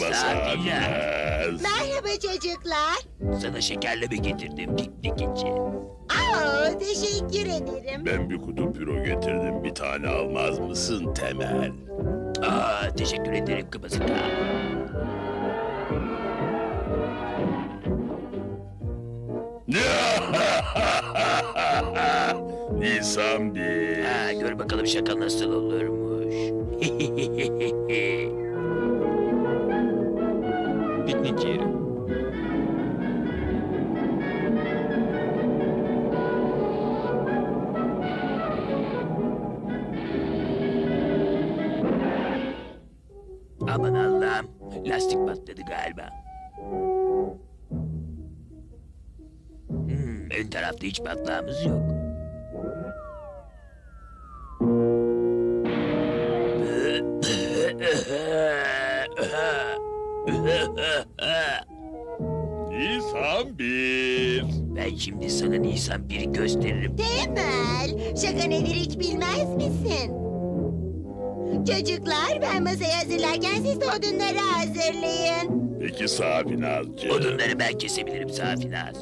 Merhaba. Merhaba çocuklar. Sana şekerleme getirdim piknik için. Aa, teşekkür ederim. Ben bir kutu püro getirdim. Bir tane almaz mısın Temel? Aa, teşekkür ederim Kıbasıka. Nisan bir. Ha, gör bakalım şaka nasıl olurmuş. Allah'ım. Lastik patladı galiba. Hmm, ön tarafta hiç patlağımız yok. Nisan bir. Ben şimdi sana Nisan 1'i gösteririm. Temel, şaka nedir hiç bilmez misin? Çocuklar ben masayı hazırlarken siz de odunları hazırlayın. Peki Safinazcığım. Odunları ben kesebilirim Safinaz.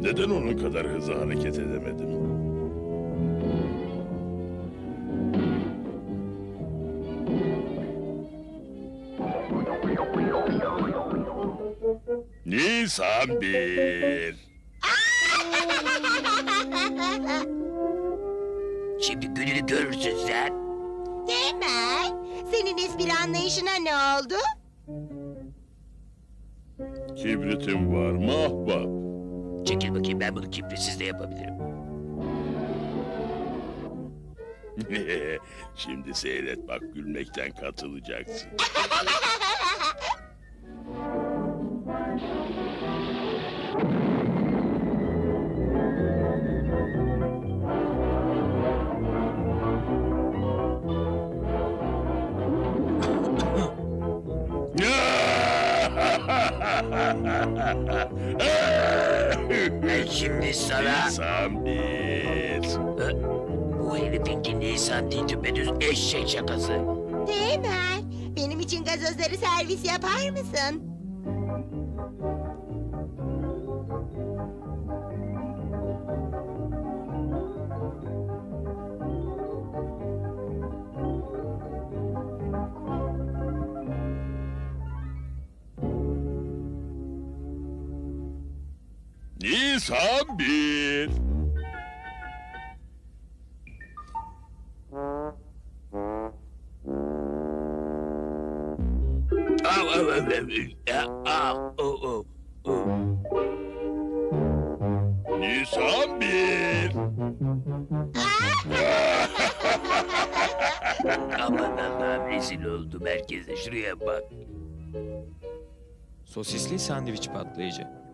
Neden onun kadar hızlı hareket edemedim? Nisan bir. Şimdi gününü görürsün sen. Temel, senin espri anlayışına ne oldu? Kibritim var mı ahbap? Çekil bakayım ben bunu kibritsiz de yapabilirim. Şimdi seyret bak gülmekten katılacaksın. şimdi sana... Nisan bir. Bu herifinki Nisan değil düpedüz eşek şakası. Temel, benim için gazozları servis yapar mısın? Nisan bir. Nisan bir. Aman Allah'ım rezil oldum herkese şuraya bak. Sosisli sandviç patlayıcı.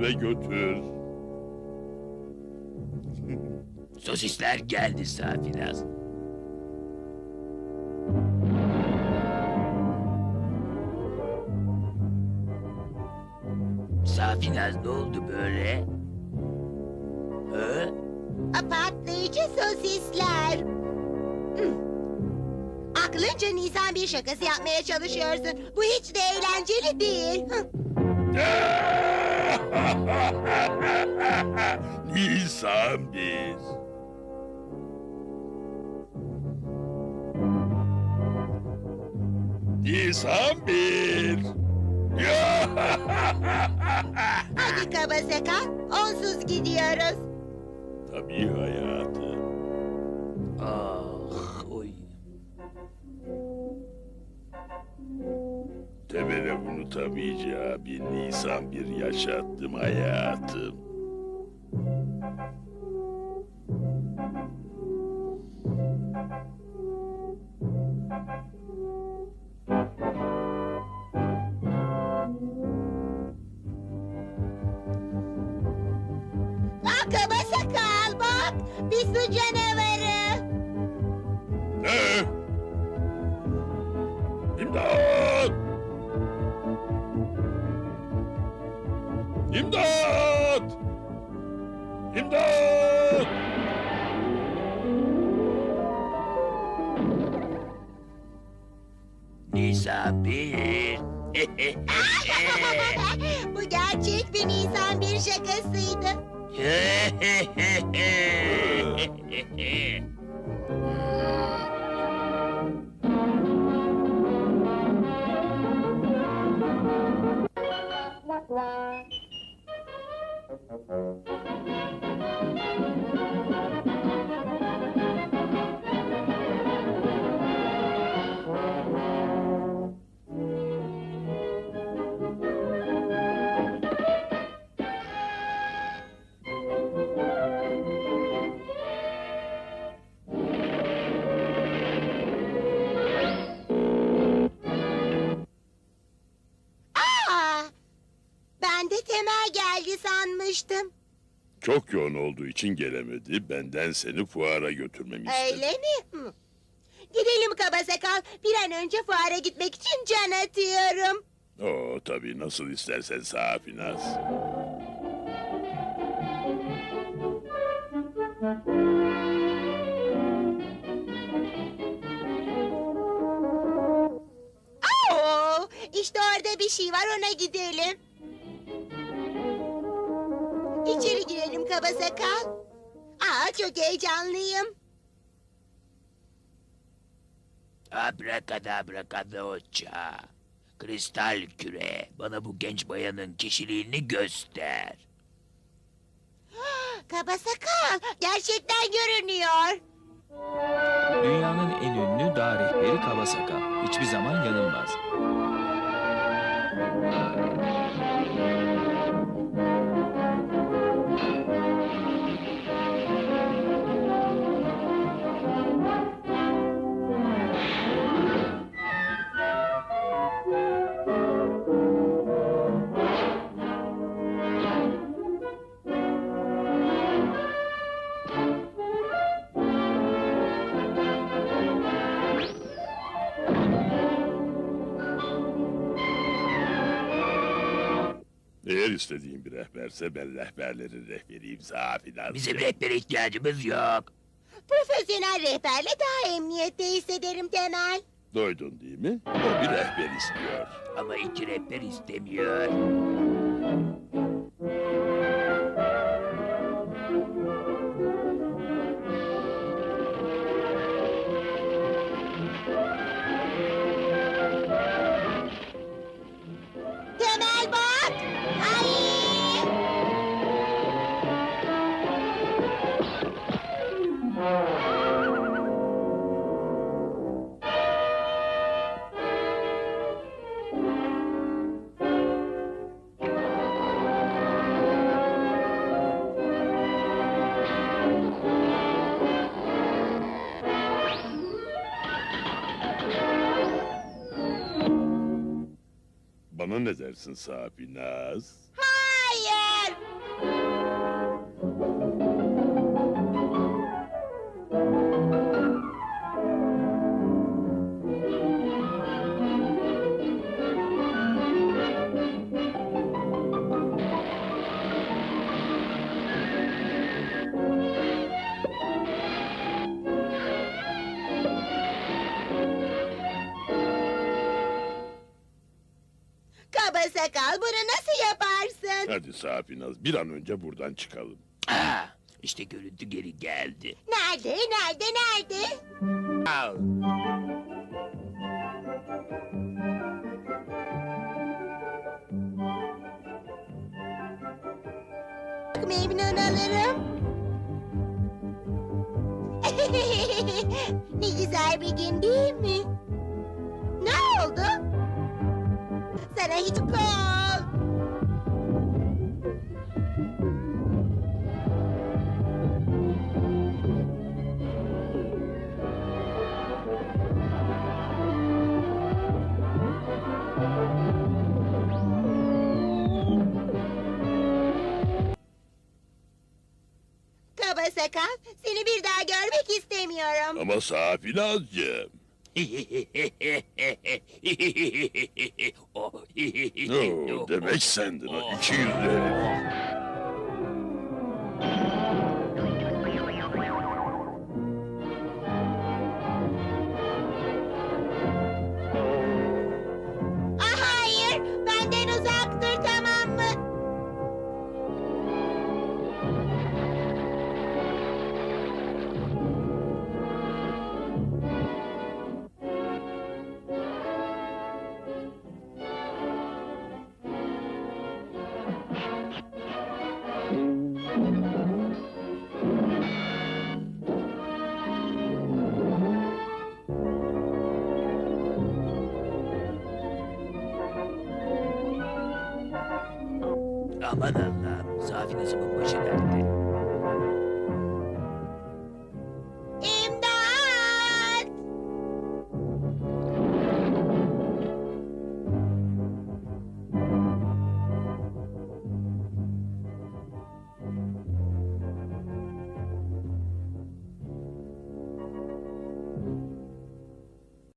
Al ve götür. Sosisler geldi Safinaz. Safinaz ne oldu böyle? Hı? A, Patlayıcı sosisler. Hmm. Aklınca Nisan bir şakası yapmaya çalışıyorsun. Bu hiç de eğlenceli değil. Hıh. Nisan bir. Nisan bir. Hadi kaba saka, onsuz gidiyoruz. Tabii hayatım. Ah, oy. Temel'e unutamayacağı bir Nisan bir yaşattım hayatım. Aa, kaba sakal bak, bir su İmdat! Nisan bir. Bu gerçek bir Nisan bir şakasıydı. Çok yoğun olduğu için gelemedi. Benden seni fuara götürmemi istedi. Öyle mi? Hı. Gidelim kaba sakal. Bir an önce fuara gitmek için can atıyorum. Oo tabii nasıl istersen Safinaz. Oo, işte orada bir şey var ona gidelim. İçeri girelim kaba sakal. Aa çok heyecanlıyım. Abrakadabra kadoça. Kristal küre. Bana bu genç bayanın kişiliğini göster. Kaba sakal gerçekten görünüyor. Dünyanın en ünlü dağ rehberi Kabasaka. Hiçbir zaman yanılmaz. İstediğin bir rehberse ben rehberlerin rehberiyim Safinaz. Bizim rehbere ihtiyacımız yok. Profesyonel rehberle daha emniyette hissederim Temel. Duydun değil mi? O bir rehber istiyor. Ama iki rehber istemiyor. Ne dersin Safinaz? Hayır. Sakal bunu nasıl yaparsın? Hadi Safinaz bir an önce buradan çıkalım. Ah, işte görüntü geri geldi. Nerede, nerede, nerede? Al. Çok memnun olurum. ne güzel bir gün değil mi? Ne oldu? Hiç kol. Kaba sakal, seni bir daha görmek istemiyorum. Ama. Oh, Oo, demek sendin o iki yüzlü herif. Aman Allah'ım, başı dertte.